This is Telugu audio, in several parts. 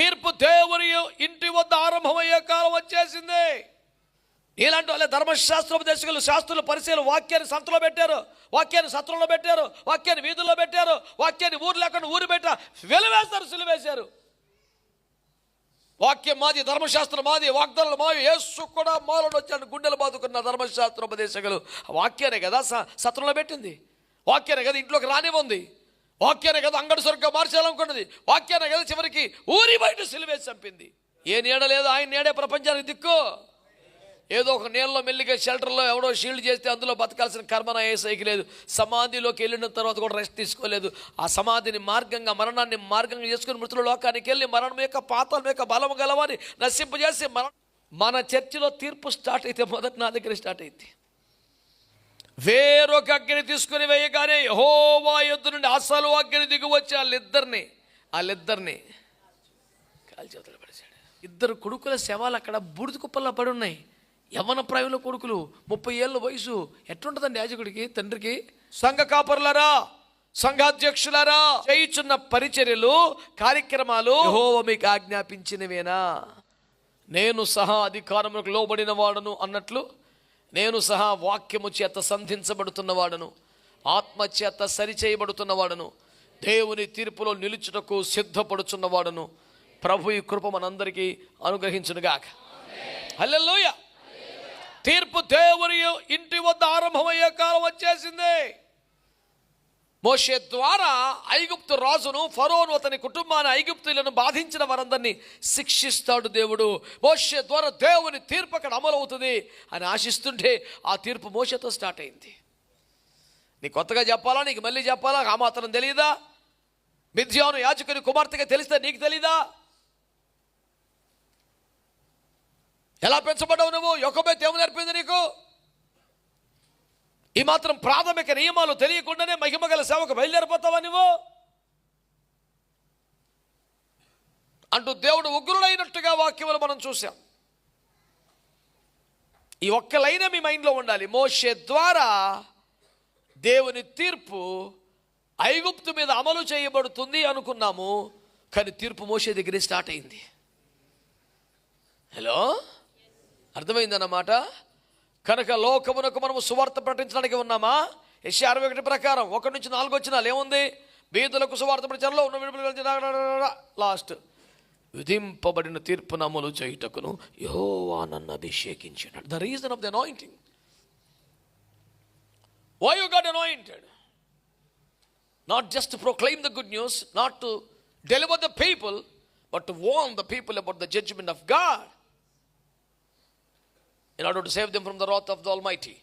తీర్పు దేవుని ఇంటి వద్ద ఆరంభమయ్యే కాలం వచ్చేసింది. ఇలాంటి వాళ్ళే ధర్మశాస్త్రోపదేశకులు శాస్త్రులు పరిశీలన వాక్యాన్ని సంతలో పెట్టారు వాక్యాన్ని సత్రంలో పెట్టారు వాక్యాన్ని వీధుల్లో పెట్టారు వాక్యాన్ని ఊరు లేకుండా ఊరు పెట్ట వెలువేస్తారు సిలువేశారు. వాక్యం మాది ధర్మశాస్త్రం మాది వాగ్దానాలు మావి యేసు కూడా మాలను వచ్చాడు గుండెలు బాదుకున్న ధర్మశాస్త్రోపదేశకులు వాక్యాన్ని కదా స- సత్రంలో పెట్టింది. వాక్యాన్ని కదా ఇంట్లోకి రానివ్వంది. వాక్యానే కదా అంగడి సొరక మార్చాలనుకున్నది. వాక్యానే కదా చివరికి ఊరి బయట సిలివేసి చంపింది. ఏ నీడ లేదు ఆయన నీడే ప్రపంచానికి దిక్కు. ఏదో ఒక నీళ్ళలో మెల్లిగా షెల్టర్లో ఎవడో షీల్డ్ చేస్తే అందులో బతకాల్సిన కర్మన ఏసైకి లేదు. సమాధిలోకి వెళ్ళిన తర్వాత కూడా రెస్ట్ తీసుకోలేదు. ఆ సమాధిని మార్గంగా మరణాన్ని మార్గంగా చేసుకుని మృతుల లోకానికి వెళ్ళి మరణం యొక్క పాతాల యొక్క బలం గలవాని నశింపజేసి మన మన చర్చిలో తీర్పు స్టార్ట్ అయితే మొదట నా దగ్గర స్టార్ట్ అయింది వేరొక అగ్ని తీసుకుని వేయగానే హోవా యుద్ధ నుండి అసలు అగ్ని దిగి వచ్చి వాళ్ళిద్దరిని వాళ్ళిద్దరిని కాల్చేతులు పడేశాడు. ఇద్దరు కొడుకుల శవాలు అక్కడ బూడిద కుప్పల్లో పడి ఉన్నాయి. యవన ప్రాయంలో కొడుకులు ముప్పై ఏళ్ళ వయసు. ఎట్లుంటుందండి యాజకుడికి తండ్రికి? సంఘ కాపరులరా సంఘాధ్యక్షులారా చేయుచున్న పరిచర్యలు కార్యక్రమాలు మీకు ఆజ్ఞాపించినవేనా? నేను సహా అధికారములకు లోబడిన వాడను అన్నట్లు నేను సహా వాక్యము చేత సంధించబడుతున్న వాడను ఆత్మ చేత సరిచేయబడుతున్న దేవుని తీర్పులో నిలుచుటకు సిద్ధపడుచున్నవాడను ప్రభు ఈ కృప మనందరికీ అనుగ్రహించునుగాక. హల్లెలూయ! తీర్పు దేవుని ఇంటి వద్ద ఆరంభమయ్యే కాలం వచ్చేసింది. మోషే ద్వారా ఐగుప్తు రాజును ఫరోను అతని కుటుంబాన్ని ఐగుప్తులను బాధించిన వారందరినీ శిక్షిస్తాడు దేవుడు. మోషే ద్వారా దేవుని తీర్పు అక్కడ అమలవుతుంది అని ఆశిస్తుంటే ఆ తీర్పు మోషతో స్టార్ట్ అయింది. నీ కొత్తగా చెప్పాలా? నీకు మళ్ళీ చెప్పాలా? ఆ మాత్రం తెలియదా మిథ్యాను యాచకుని కుమార్తెగా తెలిస్తే నీకు తెలీదా? ఎలా పెంచబడ్డావు నువ్వు? యొక్కబెత్తి ఏమి నేర్పింది నీకు? ఈ మాత్రం ప్రాథమిక నియమాలు తెలియకుండానే మహిమగల సేవకు బయలుదేరిపోతావా నువ్వు? అంటూ దేవుడు ఉగ్రుడైనట్టుగా వాక్యములు మనం చూసాం ఈ ఒక్క లైనే మీ మైండ్లో ఉండాలి. మోషే ద్వారా దేవుని తీర్పు ఐగుప్తు మీద అమలు చేయబడుతుంది అనుకున్నాము కానీ తీర్పు మోసే దగ్గరే స్టార్ట్ అయింది. హలో? అర్థమైందన్నమాట? కనుక లోకమునకు మనము సువార్త ప్రకటించడానికి ఉన్నామా? ఎస్సీ అరవై ఒకటి ప్రకారం ఒకటి నుంచి నాలుగు వచ్చినాలు ఏముంది? బీదులకు సువార్త ప్రచారంలో ఉన్న విడుదల లాస్ట్. విధింపబడిన తీర్పును అమలు చేయుటకును యహోవా నన్ను అభిషేకించాడు the reason of the anointing why you got anointed not just proclaim the good news not to deliver the people but to warn the people about the judgement of God in order to save them from the wrath of the almighty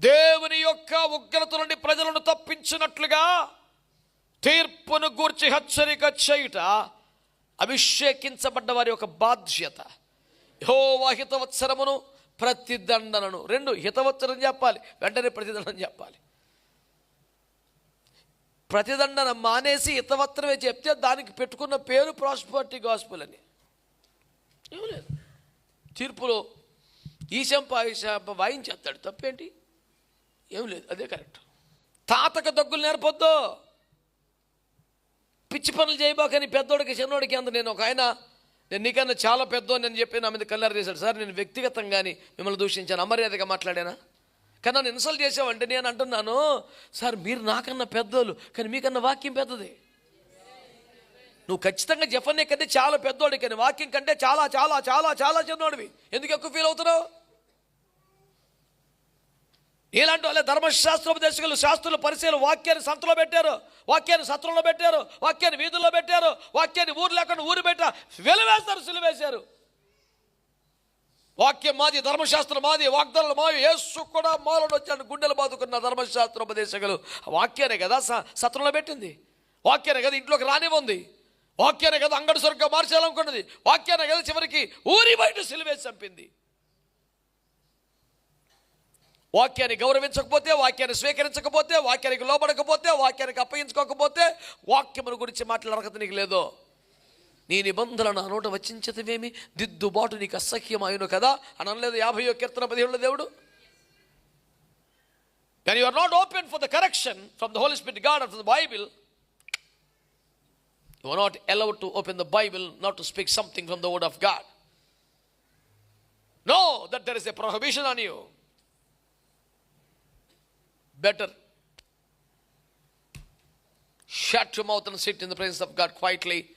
దేవుని యొక్క ఉగ్రత నుండి ప్రజలను తప్పించినట్లుగా తీర్పును గూర్చి హెచ్చరిక చేయుట అభిషేకించబడ్డ వారి యొక్క బాధ్యత. యెహోవా హితవత్సరమును ప్రతిదండనను. రెండు హితవత్సరం చెప్పాలి వెంటనే ప్రతిదండన చెప్పాలి. ప్రతిదండన మానేసి హితవత్రమే చెప్తే దానికి పెట్టుకున్న పేరు ప్రాస్పర్టీ గాస్పుల్ అని. ఏం లేదు. తీర్పులో ఈశం చెంప వాయించేస్తాడు తప్పేంటి? ఏం లేదు అదే కరెక్ట్. తాతకు దగ్గులు నేర్పొద్దు. పిచ్చి పనులు చేయబాకని పెద్దోడికి చిన్నోడికి అంత నేను ఒక ఆయన. నేను నీకన్నా చాలా పెద్ద అని చెప్పి నా మీద కల్లారు చేశాడు సార్ నేను వ్యక్తిగతంగాని మిమ్మల్ని దూషించాను. అమర్యాదగా మాట్లాడానా? కానీ నన్ను ఇన్సల్ట్ చేసావంటే నేను అంటున్నాను సార్ మీరు నాకన్నా పెద్దోళ్ళు కానీ మీకన్నా వాక్యం పెద్దది. నువ్వు ఖచ్చితంగా జఫన్నే కంటే చాలా పెద్దోడి కానీ వాక్యం కంటే చాలా చాలా చాలా చాలా చిన్నోడివి. ఎందుకు ఎక్కువ ఫీల్ అవుతున్నావు? ఇలాంటి వాళ్ళే ధర్మశాస్త్రోపదేశకులు శాస్త్రులు పరిశీలన వాక్యాన్ని సంతలో పెట్టారు. వాక్యాన్ని సత్రంలో పెట్టారు. వాక్యాన్ని వీధుల్లో పెట్టారు. వాక్యాన్ని ఊరు లేకుండా ఊరు పెట్టారు వెలువేస్తారు సిలువేశారు వాక్యం మాది ధర్మశాస్త్రం మాది వాగ్దానాలు మావి. యేసు కూడా మాలను వచ్చాడు గుండెలు బాదుకున్న ధర్మశాస్త్రోపదేశకులు వాక్యాన్ని వాక్యానే కదా స- సత్రంలో పెట్టింది. వాక్యానే కదా ఇంట్లోకి రానివ్వంది. వాక్యానే కదా అంగడి సరుగ్గా మార్చాలనుకున్నది. వాక్యానే కదా చివరికి ఊరి బయట సిలువేసి చంపింది. వాక్యాన్ని గౌరవించకపోతే వాక్యాన్ని స్వీకరించకపోతే వాక్యానికి లోబడకపోతే వాక్యానికి అప్పగించుకోకపోతే వాక్యమును గురించి మాట్లాడే అర్హత నీకు లేదో. నీ నిబంధన నా నోట వచ్చించతవేమి దిద్దుబాటు నీకు అసహ్యమాయును కదా? అని అనలేదు యాభై కీర్తన పదిహేడులో దేవుడు? కానీ you are not open for the correction from the Holy Spirit God of the Bible you are not allowed to open the Bible not to speak something from the word of God no that there is a prohibition on you Better shut your mouth and sit in the presence of God quietly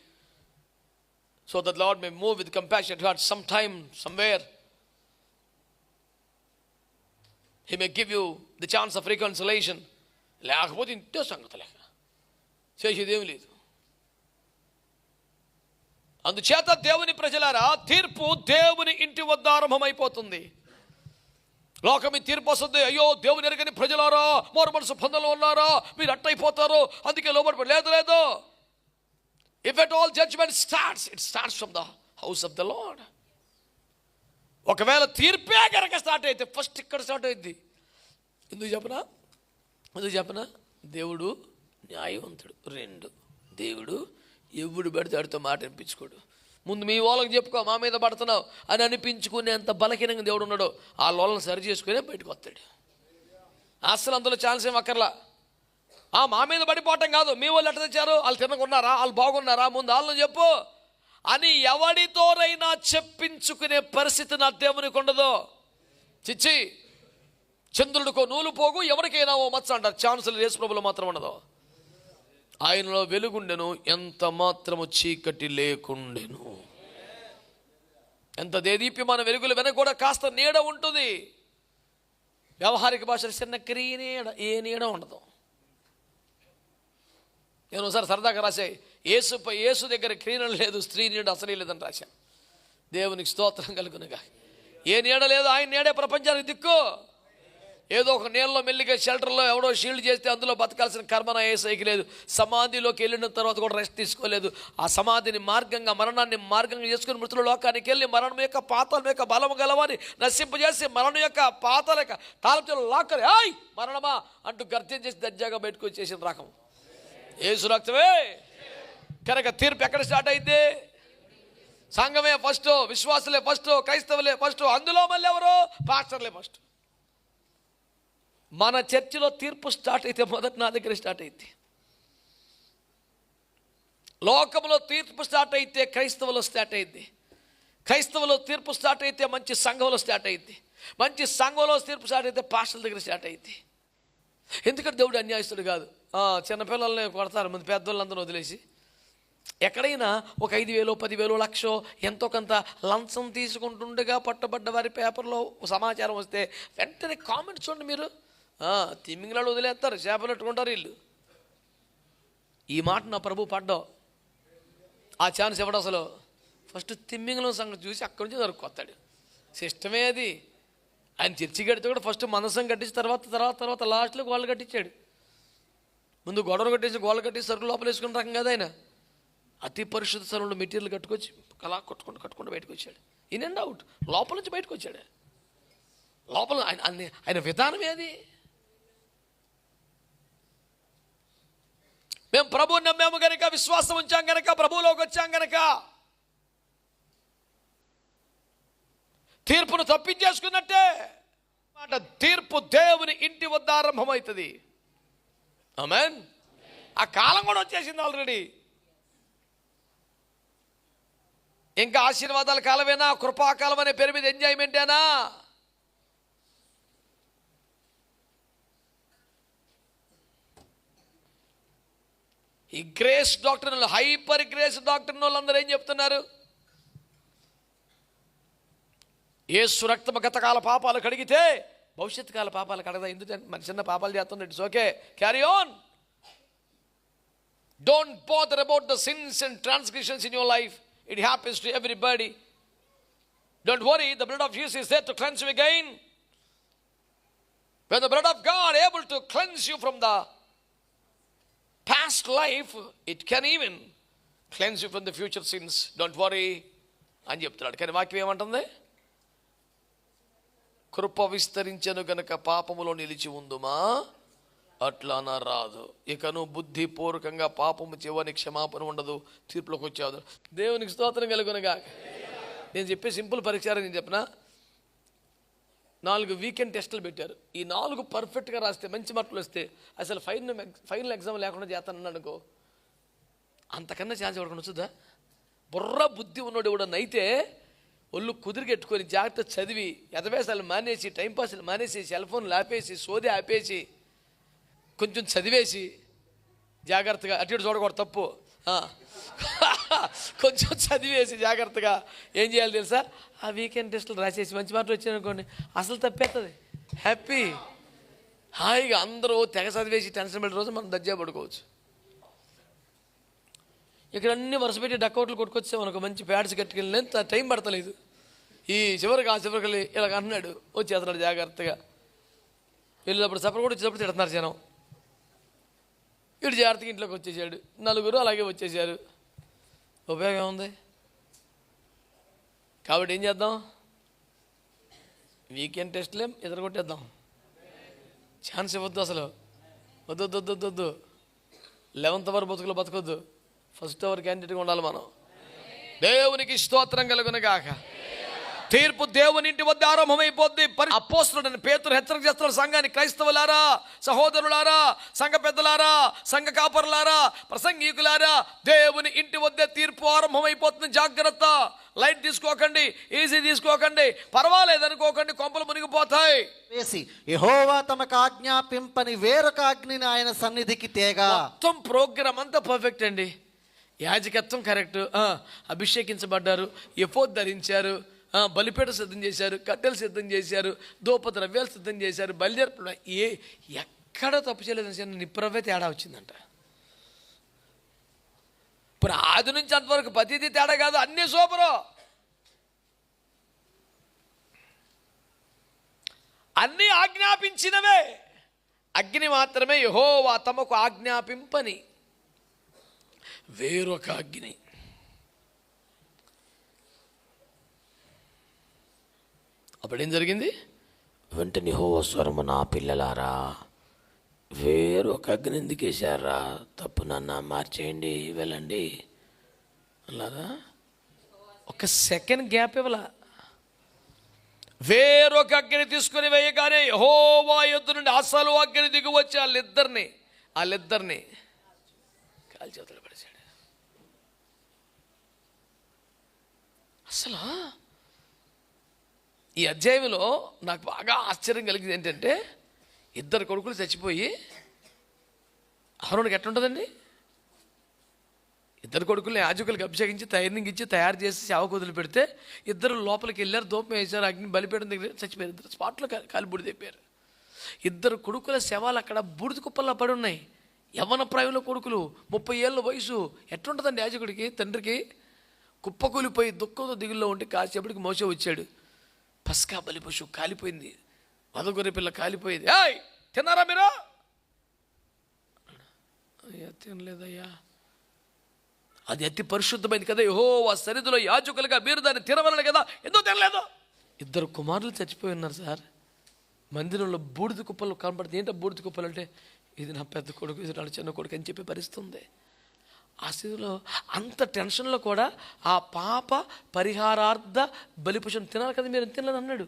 so that Lord may move with compassionate heart sometime, somewhere. He may give you the chance of reconciliation. లేకపోతే ఇంటే సంగతి లేక చేసేదేమి లేదు అందుచేత దేవుని ప్రజలారా తీర్పు దేవుని ఇంటి వద్ద ఆరంభమైపోతుంది లోకం మీ తీర్పు వస్తుంది. అయ్యో దేవుని ఎరగని ప్రజలారా మోరు మనసు పొందలో ఉన్నారా? మీరు అట్టయిపోతారు. అందుకే లోబడి లేదు లేదు. If at all judgement starts it starts from the house of the Lord ఒకవేళ తీర్పే కనుక స్టార్ట్ అయితే ఫస్ట్ ఇక్కడ స్టార్ట్ అయింది. ఎందుకు చెప్పనా? ఎందుకు చెప్పనా? దేవుడు న్యాయవంతుడు. రెండు దేవుడు ఎవడు పెడితే ఆడితో మాట అనిపించుకోడు ముందు మీ వాళ్ళకి చెప్పుకో మా మీద పడుతున్నావు అని అనిపించుకునేంత బలహీనంగా దేవుడు ఉన్నాడు. ఆ లోలను సరి చేసుకునే బయటకు వస్తాడు. అసలు అందులో ఛాన్స్ ఏం అక్కర్లా. ఆ మా మీద పడిపోవటం కాదు. మీ వాళ్ళు ఎట్ట తెచ్చారు? వాళ్ళు తినకున్నారా వాళ్ళు బాగున్నారా? ముందు వాళ్ళని చెప్పు. అని ఎవడితోనైనా చెప్పించుకునే పరిస్థితి నా దేవునికి ఉండదు. చిచ్చి చంద్రుడికో నూలు పోగు ఎవరికైనా ఓ మచ్చ అంటారు. ఛాన్సులు యేసు ప్రభులు మాత్రం ఉండదు. ఆయనలో వెలుగుండెను ఎంత మాత్రము చీకటి లేకుండెను. ఎంత దేదీప్యమైన వెలుగులు వెనక కూడా కాస్త నీడ ఉంటుంది. వ్యవహారిక భాషలో చిన్న క్రియ నీడ ఏ నీడ ఉండదు. నేను ఒకసారి సరదాగా రాసే ఏసు ఏసు దగ్గర క్రీడ లేదు స్త్రీ నీడ అసలే లేదని రాశాను దేవునికి స్తోత్రం కలుగునుగా. ఏ నీడ లేదు ఆయన నీడే ప్రపంచానికి దిక్కు. ఏదో ఒక నీళ్ళలో మెల్లిగా షెల్టర్లో ఎవడో షీల్డ్ చేస్తే అందులో బతకాల్సిన కర్మన ఏసైకి లేదు. సమాధిలోకి వెళ్ళిన తర్వాత కూడా రెస్ట్ తీసుకోలేదు. ఆ సమాధిని మార్గంగా మరణాన్ని మార్గంగా చేసుకుని మృతుల లోకానికి వెళ్ళి మరణం యొక్క పాతాల యొక్క బలము గలవాని నశింపజేసి మరణం యొక్క పాతల యొక్క తాళం లాక్కని ఆయ్ మరణమా అంటూ గర్జన చేసి దర్జాగా బయటకు వచ్చేసిన రకం. ఏసు రక్తమే. కనుక తీర్పు ఎక్కడ స్టార్ట్ అయింది? సంఘమే ఫస్ట్ విశ్వాసులే ఫస్ట్ క్రైస్తవులే ఫస్ట్ అందులో మళ్ళీ ఎవరు? పాస్టర్లే ఫస్ట్. మన చర్చిలో తీర్పు స్టార్ట్ అయితే మొదట నా దగ్గర స్టార్ట్ అయింది. లోకంలో తీర్పు స్టార్ట్ అయితే క్రైస్తవులో స్టార్ట్ అయింది. క్రైస్తవులో తీర్పు స్టార్ట్ అయితే మంచి సంఘంలో స్టార్ట్ అయింది. మంచి సంఘంలో తీర్పు స్టార్ట్ అయితే పాస్టర్ల దగ్గర స్టార్ట్ అయింది. ఎందుకంటే దేవుడు అన్యాయస్తుడు కాదు. చిన్నపిల్లల్ని కొడతారు ముందు పెద్దోళ్ళందరూ వదిలేసి. ఎక్కడైనా ఒక ఐదు వేలు పదివేలు లక్షో ఎంతో కొంత లంచం తీసుకుంటుండగా పట్టబడ్డ వారి పేపర్లో సమాచారం వస్తే వెంటనే కామెంట్స్ చూడండి మీరు. తిమ్మింగలాడు వదిలేస్తారు చేపలు పెట్టుకుంటారు వీళ్ళు. ఈ మాట నా ప్రభు పడ్డావు ఆ ఛాన్స్ ఎవడు అసలు? ఫస్ట్ తిమ్మింగలం సంగతి చూసి అక్కడి నుంచి దొరుకుతాడు సిస్టమే అది. ఆయన చర్చి కడితే కూడా ఫస్ట్ మనసం కట్టించి తర్వాత తర్వాత తర్వాత లాస్ట్లో గోళ్ళు కట్టించాడు. ముందు గొడవలు కట్టేసి గోళ్ళు కట్టేసి సరుకులు లోపల వేసుకున్న రకం కదా ఆయన. అతి పరిశుద్ధ స్థలంలో మెటీరియల్ కట్టుకొచ్చి కలా కొట్టుకుంటూ కట్టుకుంటూ బయటకు వచ్చాడు. In and out. లోపల నుంచి బయటకు వచ్చాడు. లోపల ఆయన ఆయన- ఆయన విధానమే మేము ప్రభువు నమ్మాము గనక విశ్వాసం ఉంచాం గనక ప్రభువులోకి వచ్చాం గనక. తీర్పును తప్పించేసుకున్నట్టే మాట తీర్పు దేవుని ఇంటి వద్ద ఆరంభమవుతుంది. ఆమెన్? ఆ కాలం కూడా వచ్చేసింది ఆల్రెడీ ఇంకా ఆశీర్వాదాల కాలమేనా? కృపాకాలం అనే పేరు మీద ఎంజాయ్మెంటేనా ఈ grace doctor hyper grace doctor వాళ్ళందరూ ఏం చెప్తున్నారు? ఏ సురక్తమ గతకాల పాపాలు కడిగితే భవిష్యత్ కాల పాపాలు కడగదా? ఎందుకంటే మన చిన్న పాపాలు చేస్తుండే it's okay carry on don't bother about the sins and transgressions in your life it happens to everybody don't worry the blood of Jesus is there to cleanse you again when the blood of God able to cleanse you from past life, it can even cleanse you from the future sins don't worry అని చెప్తున్నాడు. కానీ వాక్యం ఏమంటుంది? కృప విస్తరించను గనక పాపములో నిలిచి ఉందుమా? అట్లా నా రాదు ఇకను బుద్ధిపూర్వకంగా పాపము చివని క్షమాపణ ఉండదు. తీర్పులోకి వచ్చాదు దేవునికి స్తోత్రం కలుగునగా నేను చెప్పే సింపుల్ పరిచయం నేను చెప్పిన? నాలుగు వీకెండ్ టెస్టులు పెట్టారు. ఈ నాలుగు పర్ఫెక్ట్గా రాస్తే మంచి మార్కులు వస్తే అసలు ఫైనల్ ఫైనల్ ఎగ్జామ్ లేకుండా చేస్తానని అనుకో అంతకన్నా ఛాన్స్ ఎవరికైనా వచ్చుద్దా? బుర్ర బుద్ధి ఉన్నోడు ఎవడనైతే ఒళ్ళు కుదిరిగెట్టుకొని జాగ్రత్త చదివి ఎదవేసాలు మానేసి టైంపాస్లు మానేసి సెల్ ఫోన్లు ఆపేసి సోది ఆపేసి కొంచెం చదివేసి జాగ్రత్తగా అటు ఇటు చూడకూడదు తప్పు. కొంచెం చదివేసి జాగ్రత్తగా ఏం చేయాలి తెలుసా? ఆ వీకెండ్ టెస్టులు రాసేసి మంచి మార్కులు వచ్చాయనుకోండి అసలు తప్పేస్తుంది హ్యాపీ హాయిగా అందరూ తెగ చదివేసి టెన్షన్ పెట్టే రోజు మనం దజ్జా పడుకోవచ్చు. ఇక్కడ అన్ని వరుస పెట్టి డక్కౌట్లు కొట్టుకొచ్చే మనకు మంచి ప్యాడ్స్ కట్టుకెళ్ళి టైం పడతలేదు. ఈ చివరికి ఆ చివరికి వెళ్ళి ఇలా అన్నాడు వచ్చేస్తున్నాడు జాగ్రత్తగా. వెళ్ళినప్పుడు సపర కూడా వచ్చేటప్పుడు తిడుతున్నారు జనం. వీడు జాగ్రత్తగా ఇంట్లోకి వచ్చేసాడు. నలుగురు అలాగే వచ్చేసారు. ఉపయోగం ఉంది కాబట్టి ఏం చేద్దాం? వీకెండ్ టెస్ట్లే ఎదురు కొట్టేద్దాం ఛాన్స్ ఇవ్వద్దు అసలు. వద్దు వద్దు వద్దు వద్దు వద్దు. లెవెంత్ అవర్ బతుకులు బతకొద్దు. ఫస్ట్ అవర్ క్యాండిడేట్గా ఉండాలి మనం. దేవునికి స్తోత్రం కలుగునగాక తీర్పు దేవుని ఇంటి వద్ద ఆరంభమైపోద్ది. పరి అపోస్తుడని పేతురు హెచ్చరిక చేస్తున్న సంఘాన్ని క్రైస్తవులారా సహోదరులారా సంఘ పెద్దలారా సంఘ కాపరులారా ప్రసంగికులారా దేవుని ఇంటి వద్ద తీర్పు ఆరంభమైపోతుంది. జాగ్రత్త. లైట్ తీసుకోకండి ఈజీ తీసుకోకండి పర్వాలేదు అనుకోకండి కొంపలు మునిగిపోతాయి. వేసి యహోవా తమకు ఆజ్ఞాపింపని వేరొక అగ్నిని ఆయన సన్నిధికి తేగా. మొత్తం ప్రోగ్రామ్ అంతా పర్ఫెక్ట్ అండి. యాజకత్వం కరెక్ట్ అభిషేకించబడ్డారు ఎఫో ధరించారు. బలిపేట సిద్ధం చేశారు కట్టెలు సిద్ధం చేశారు దూప ద్రవ్యాలు సిద్ధం చేశారు బయలుదేరపడ ఏ ఎక్కడ తప్పు చేయలేదని చిన్న తేడా వచ్చిందంట. ఇప్పుడు ఆది నుంచి అంతవరకు ప్రతిదీ తేడా కాదు అన్నీ సూపరు. అన్నీ ఆజ్ఞాపించినవే. అగ్ని మాత్రమే యహోవా తమకు ఆజ్ఞాపింపని. వేరొక అగ్ని. అప్పుడేం జరిగింది? వెంటనే హో స్వరము నా పిల్లలారా వేరొక అగ్ని ఎందుకు వేశారా? తప్పు నన్న మార్చేయండి వెళ్ళండి. అలాగా ఒక సెకండ్ గ్యాప్ ఇవ్వలా. వేరొక అగ్ని తీసుకుని వేయగానే యెహోవా యుద్ధ నుండి అసలు అగ్ని దిగి వచ్చి వాళ్ళిద్దరిని వాళ్ళిద్దరిని కాలు చేతులు పడేశాడు. అసలు? ఈ అధ్యాయంలో నాకు బాగా ఆశ్చర్యం కలిగింది ఏంటంటే ఇద్దరు కొడుకులు చచ్చిపోయి అహరోనికి ఎట్లుంటుందండి? ఇద్దరు కొడుకుల్ని యాజకులకు అభిషేకించి తయారీకి ఇచ్చి తయారు చేసి సేవకు వదిలి పెడితే ఇద్దరు లోపలికి వెళ్ళారు దూపం వేశారు అగ్ని బలిపీఠం దగ్గర చచ్చిపోయారు ఇద్దరు స్పాట్లో కాలిబుడి తెప్పారు ఇద్దరు కొడుకుల శవాలు అక్కడ బూడిద కుప్పల్లో పడి ఉన్నాయి. యవన ప్రాయంలో కొడుకులు ముప్పై ఏళ్ళ వయసు ఎట్లుంటుందండి యాజకుడికి తండ్రికి? కుప్పకూలిపోయి దుఃఖంతో దిగుల్లో ఉంటే కాసేపటికి మోసే వచ్చాడు. పస్కా బలి పశువు కాలిపోయింది. వదగొరి పిల్ల కాలిపోయింది. ఏయ్ తిన్నారా మీరు? అయ్యా తినలేదయ్యా. అది అతి పరిశుద్ధమైంది కదా. యహో ఆ సరిధిలో యాజకులుగా మీరు దాన్ని తినవలని కదా. ఎందుకు తినలేదు? ఇద్దరు కుమారులు చచ్చిపోయి ఉన్నారు సార్. మందిరంలో బూడిద కుప్పలు కనపడుతుంది ఏంటో బూడిద కుప్పలు అంటే? ఇది నా పెద్ద కొడుకు ఇది నా చిన్న కొడుకు అని చెప్పి పరిస్థితుంది ఆ స్థితిలో అంత టెన్షన్లో కూడా ఆ పాప పరిహారార్థ బలిపుషం తినాలి కదా మీరు? తినలేదు అన్నాడు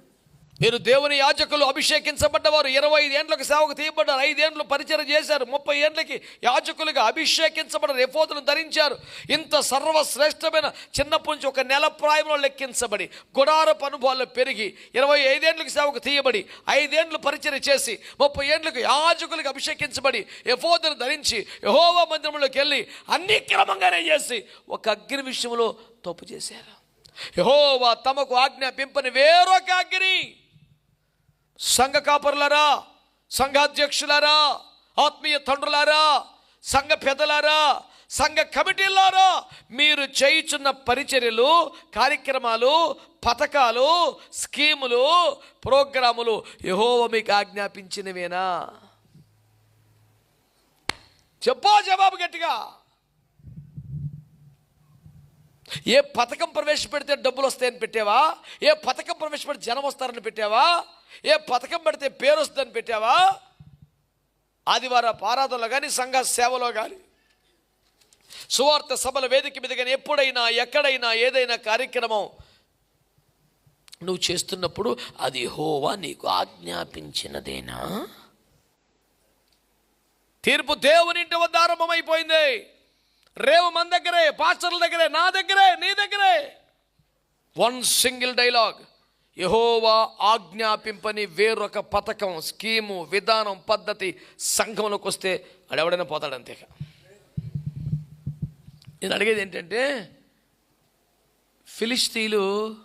మీరు దేవుని యాజకులు అభిషేకించబడ్డవారు. ఇరవై ఐదేండ్లకు సేవకు తీయబడ్డారు. ఐదేండ్లు పరిచయం చేశారు. ముప్పై ఏండ్లకి యాజకులుగా అభిషేకించబడిన రేపోతులు ధరించారు. ఇంత సర్వశ్రేష్టమైన చిన్నప్పటి నుంచి ఒక నెల ప్రాయంలో లెక్కించబడి గుడారపు అనుభవాలు పెరిగి ఇరవై ఐదేండ్లకు సేవకు తీయబడి ఐదేండ్లు పరిచయం చేసి ముప్పై ఏండ్లకు యాజకులకు అభిషేకించబడి ఎఫోదును ధరించి యహోవా మందిరంలోకి వెళ్ళి అన్ని క్రమంగానే చేసి ఒక అగ్ని విషయంలో తప్పు చేశారు. యహోవా తమకు ఆజ్ఞాపింపని వేరొక అగ్ని. సంఘ కాపరులారా సంఘాధ్యక్షులారా ఆత్మీయ తండ్రులారా సంఘ పెద్దలారా సంఘ కమిటీలారా మీరు చేయుచున్న పరిచర్యలు కార్యక్రమాలు పథకాలు స్కీములు ప్రోగ్రాములు యహోవ మీకు ఆజ్ఞాపించినవేనా? చెప్పో జవాబు గట్టిగా. ఏ పథకం ప్రవేశపెడితే డబ్బులు వస్తాయని పెట్టావా? ఏ పథకం ప్రవేశపెడితే జనం వస్తారని పెట్టావా? ఏ పథకం పెడితే పేరు వస్తుందని పెట్టావా? ఆదివార ఆరాధనలో కానీ సంఘ సేవలో కానీ సువార్త సభల వేదిక మీద కానీ ఎప్పుడైనా ఎక్కడైనా ఏదైనా కార్యక్రమం నువ్వు చేస్తున్నప్పుడు అది హోవా నీకు ఆజ్ఞాపించినదేనా? తీర్పు దేవుని ఇంటి వద్ద ఆరంభమైపోయింది. రేవు మన దగ్గరే పాస్టర్ల దగ్గరే నా దగ్గరే నీ దగ్గరే. వన్ సింగిల్ డైలాగ్ యహోవా ఆజ్ఞాపింపని వేరొక పథకం స్కీము విధానం పద్ధతి సంఘంలోకి వస్తే అడెవడైనా పోతాడు అంతే నేను అడిగేది ఏంటంటే ఫిలిస్తీన్లు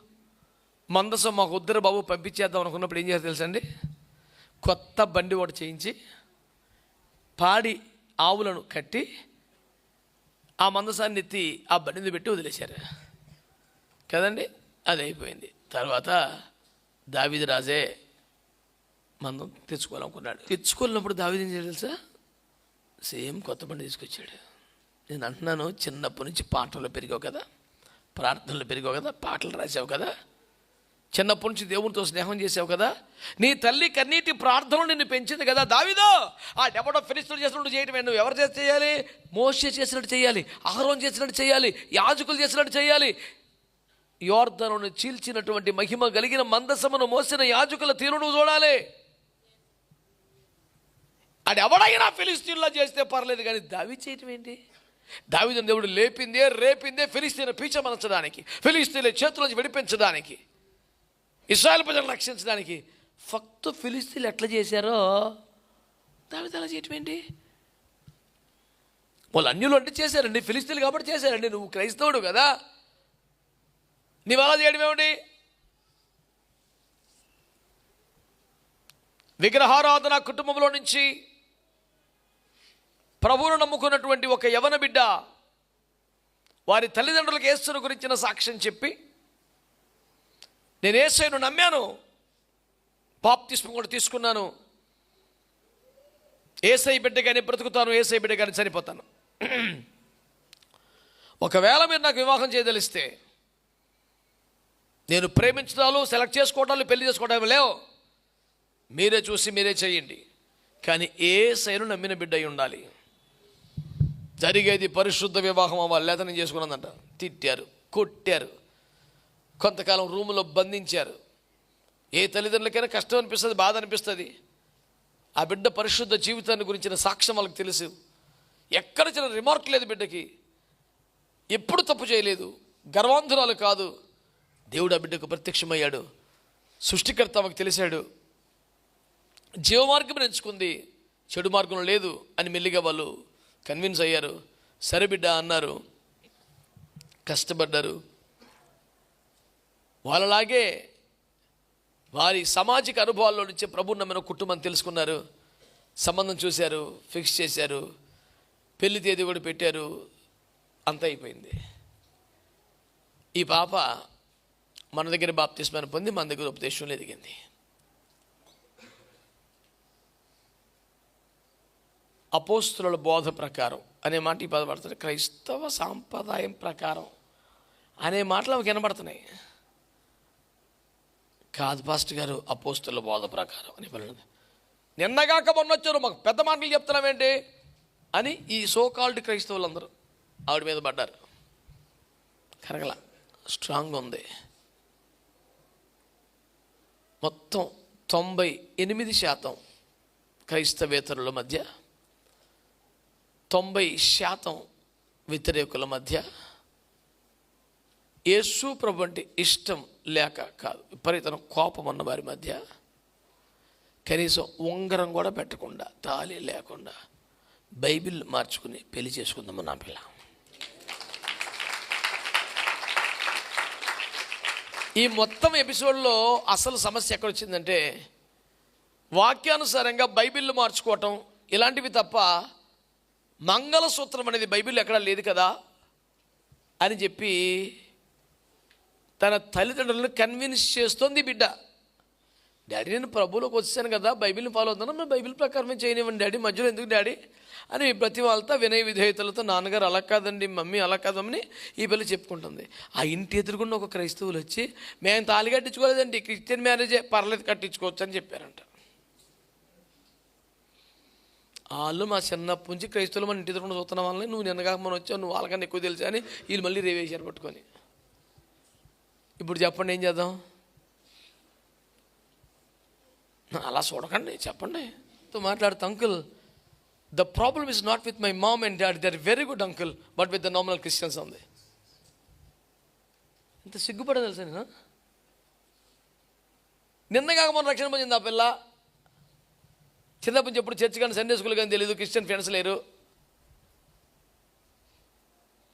మందసం మాకు ఉద్దర బాబు పంపించేద్దాం అనుకున్నప్పుడు ఏం చేస్తారు తెలుసండి? కొత్త బండి ఒకటి చేయించి పాడి ఆవులను కట్టి ఆ మందసాన్ని ఎత్తి ఆ బండిని పెట్టి వదిలేశారు. కదండి? అది అయిపోయింది. తర్వాత దావిది రాజే మందం తెచ్చుకోవాలనుకున్నాడు. తెచ్చుకున్నప్పుడు దావిది ఏం చేయాలి తెలుసా? సేమ్ కొత్త బండి తీసుకొచ్చాడు. నేను అంటున్నాను చిన్నప్పటి నుంచి పాటలు పెరిగావు కదా ప్రార్థనలు పెరిగావు కదా పాటలు రాసావు కదా చిన్నప్పటి నుంచి దేవునితో స్నేహం చేసావు కదా నీ తల్లి కన్నీటి ప్రార్థనలు నిన్ను పెంచింది కదా దావిదో! ఆ డెబడో ఫిలిస్తులు చేసినట్టు చేయటం నువ్వు ఎవరు చేసి చేయాలి? మోసే చేసినట్టు చేయాలి ఆహారం చేసినట్టు చేయాలి యాజకులు చేసినట్టు చేయాలి యోర్ధనును చీల్చినటువంటి మహిమ కలిగిన మందసమును మోసిన యాజకుల తీరును చూడాలి. అది ఎవడైనా ఫిలిస్తీన్లో చేస్తే పర్లేదు కానీ దావి చేయటం ఏంటి? దావిదం దేవుడు లేపిందే రేపిందే ఫిలిస్తీన్ పీచమనచడానికి ఫిలిస్తీన్ల చేతులకి విడిపించడానికి ఇస్రాయల్ ప్రజలను రక్షించడానికి. ఫక్తు ఫిలిస్తీన్లు ఎట్లా చేశారో? దావిది అలా చేయటం ఏంటి? వాళ్ళు అన్యులు అంటే చేశారండి ఫిలిస్తీన్లు కాబట్టి చేశారండి నువ్వు క్రైస్తవుడు కదా. నీవు అలా చేయడం ఏమిటి? విగ్రహారాధన కుటుంబంలో నుంచి ప్రభువును నమ్ముకున్నటువంటి ఒక యవన బిడ్డ వారి తల్లిదండ్రులకు ఏసును గురించిన సాక్ష్యం చెప్పి నేను ఏసైను నమ్మాను బాప్తిస్మం కూడా తీసుకున్నాను. ఏసై బిడ్డగానే బ్రతుకుతాను ఏసై బిడ్డగానే చనిపోతాను. ఒకవేళ మీరు నాకు వివాహం చేయదలిస్తే నేను ప్రేమించడాలు సెలెక్ట్ చేసుకోవడాలు పెళ్ళి చేసుకోవడం లేవు. మీరే చూసి మీరే చేయండి. కానీ ఏ సైను నమ్మిన బిడ్డ అయి ఉండాలి. జరిగేది పరిశుద్ధ వివాహం అవ్వాలి లేదా నేను చేసుకున్నదంట. తిట్టారు కొట్టారు. కొంతకాలం రూములో బంధించారు. ఏ తల్లిదండ్రులకైనా కష్టం అనిపిస్తుంది బాధ అనిపిస్తుంది. ఆ బిడ్డ పరిశుద్ధ జీవితాన్ని గురించిన సాక్ష్యం వాళ్ళకి తెలుసు. ఎక్కడ చిన్న రిమార్క్ లేదు బిడ్డకి. ఎప్పుడు తప్పు చేయలేదు. గర్వాంధురాలు కాదు. దేవుడు ఆ బిడ్డకు ప్రత్యక్షమయ్యాడు. సృష్టికర్త ఆమెకు తెలిసాడు జీవమార్గం ఎంచుకుంది చెడు మార్గం లేదు అని మెల్లిగా వాళ్ళు కన్విన్స్ అయ్యారు. సరే బిడ్డ అన్నారు. కష్టపడ్డారు. వాళ్ళలాగే వారి సామాజిక అనుభవాల్లో నుంచి ప్రభు నమ్మిన కుటుంబం తెలుసుకున్నారు. సంబంధం చూశారు ఫిక్స్ చేశారు పెళ్ళి తేదీ కూడా పెట్టారు. అంత అయిపోయింది. ఈ పాప మన దగ్గర బాప్తిస్మాన్ని పొంది మన దగ్గర ఉపదేశంలో ఎదిగింది. అపోస్తుల బోధ ప్రకారం అనే మాట ఈ పదపడుతుంది క్రైస్తవ సాంప్రదాయం ప్రకారం అనే మాటలు అవి వినబడుతున్నాయి. కాదు పాస్ట్ గారు అపోస్తుల బోధ ప్రకారం అని పలినది నిన్నగాక మొన్న వచ్చారు మాకు పెద్ద మాటలు చెప్తున్నామేంటి అని ఈ సోకాల్డ్ క్రైస్తవులందరూ ఆవిడ మీద పడ్డారు. కరగల స్ట్రాంగ్ ఉంది. మొత్తం తొంభై ఎనిమిది శాతం క్రైస్తవేతరుల మధ్య తొంభై శాతం వ్యతిరేకుల మధ్య యేసు ప్రభు అంటే ఇష్టం లేక కాదు విపరీతం కోపం ఉన్న వారి మధ్య కనీసం ఉంగరం కూడా పెట్టకుండా తాళి లేకుండా బైబిల్ మార్చుకుని పెళ్ళి చేసుకుందాము నా పిల్ల. ఈ మొత్తం ఎపిసోడ్లో అసలు సమస్య ఎక్కడ వచ్చిందంటే వాక్యానుసారంగా బైబిల్ మార్చుకోవటం ఇలాంటివి తప్ప మంగళసూత్రం అనేది బైబిల్ ఎక్కడా లేదు కదా అని చెప్పి తన తల్లిదండ్రులను కన్విన్స్ చేస్తోంది బిడ్డ. డాడీ నేను ప్రభువులోకి వచ్చాను కదా బైబిల్ని ఫాలో అవుతాను మేము బైబిల్ ప్రకారమే చేయనివ్వండి డాడీ? మధ్యలో ఎందుకు డాడీ? అని ప్రతి వాళ్ళతో వినయ విధేయతలతో నాన్నగారు అలా కాదండి మమ్మీ అలా కాదమ్మని ఈ పిల్ల చెప్పుకుంటుంది. ఆ ఇంటి ఎదురుగుండా ఒక క్రైస్తవులు వచ్చి మేము తాళి కట్టించుకోలేదండి క్రిస్టియన్ మ్యారేజే పర్లేదు కట్టించుకోవచ్చు అని చెప్పారంట. వాళ్ళు మా చిన్నప్పటి నుంచి క్రైస్తవులు మన ఇంటి ఎదురుకుండా చూస్తున్న వాళ్ళని నువ్వు నిన్నగా మనం వచ్చావు నువ్వు వాళ్ళకన్నా ఎక్కువ తెలుసు అని వీళ్ళు మళ్ళీ రేవేశారు పట్టుకొని. ఇప్పుడు చెప్పండి ఏం చేద్దాం? అలా చూడకండి చెప్పండి. తో మాట్లాడుతూ uncle the problem is not with my mom and dad they are very good uncle but with the normal Christians ఉంది ఇంత సిగ్గుపడదు తెలుసా నేను? నిన్న కాక రక్షణ పొందింది ఆ పిల్ల. చిన్నప్పటి నుంచి ఎప్పుడు చర్చ్ కానీ సండే స్కూల్ కానీ తెలియదు క్రిస్టియన్ ఫ్రెండ్స్ లేరు.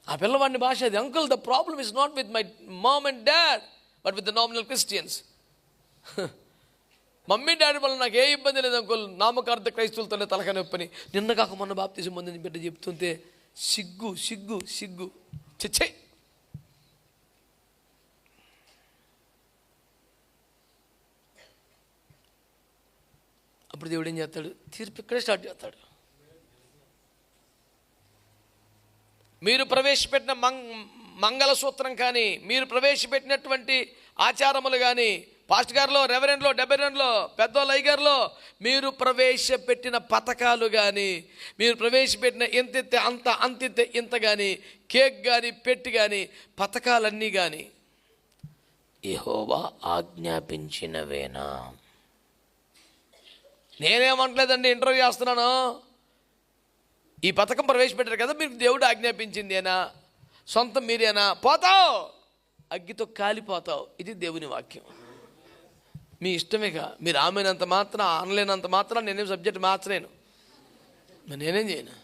ఆ పిల్లవాడిని భాష అది uncle the problem is not with my mom and dad but with the nominal Christians mummy daddy వల్ల నాకు ఏ ఇబ్బంది లేదు అంకుల్. నామకార్థ క్రైస్తువులతోనే తలక నొప్పని. నిన్న కాక మొన్న బాప్తిజం పొందిన బిడ్డ చెప్తుంటే సిగ్గు సిగ్గు సిగ్గు. చచ్చే అప్పుడు దేవుడు ఏం చేస్తాడు? తీర్పు ఇక్కడే స్టార్ట్ చేస్తాడు. మీరు ప్రవేశపెట్టిన మంగ్ మంగళసూత్రం కానీ మీరు ప్రవేశపెట్టినటువంటి ఆచారములు కానీ పాస్ట్ గారిలో రెవరెండ్లో డెబ్బై రెండులో పెద్దోళ్ళ అయ్యగారిలో మీరు ప్రవేశపెట్టిన పథకాలు కానీ మీరు ప్రవేశపెట్టిన ఇంత అంత అంత ఇంత కానీ కేక్ కానీ పెట్టి కానీ పథకాలన్నీ కానీ యెహోవా ఆజ్ఞాపించినవేనా? నేనేమంటలేదండి ఇంటర్వ్యూ చేస్తున్నాను. ఈ పథకం ప్రవేశపెట్టారు కదా మీకు దేవుడు ఆజ్ఞాపించిందేనా? సొంతం మీరేనా? పోతావు! అగ్గితో కాలిపోతావు. ఇది దేవుని వాక్యం. మీ ఇష్టమేక మీరు ఆమెనంత మాత్రం అనలేనంత మాత్రం నేనేం సబ్జెక్ట్ మార్చలేను. మరి నేనేం చేయను?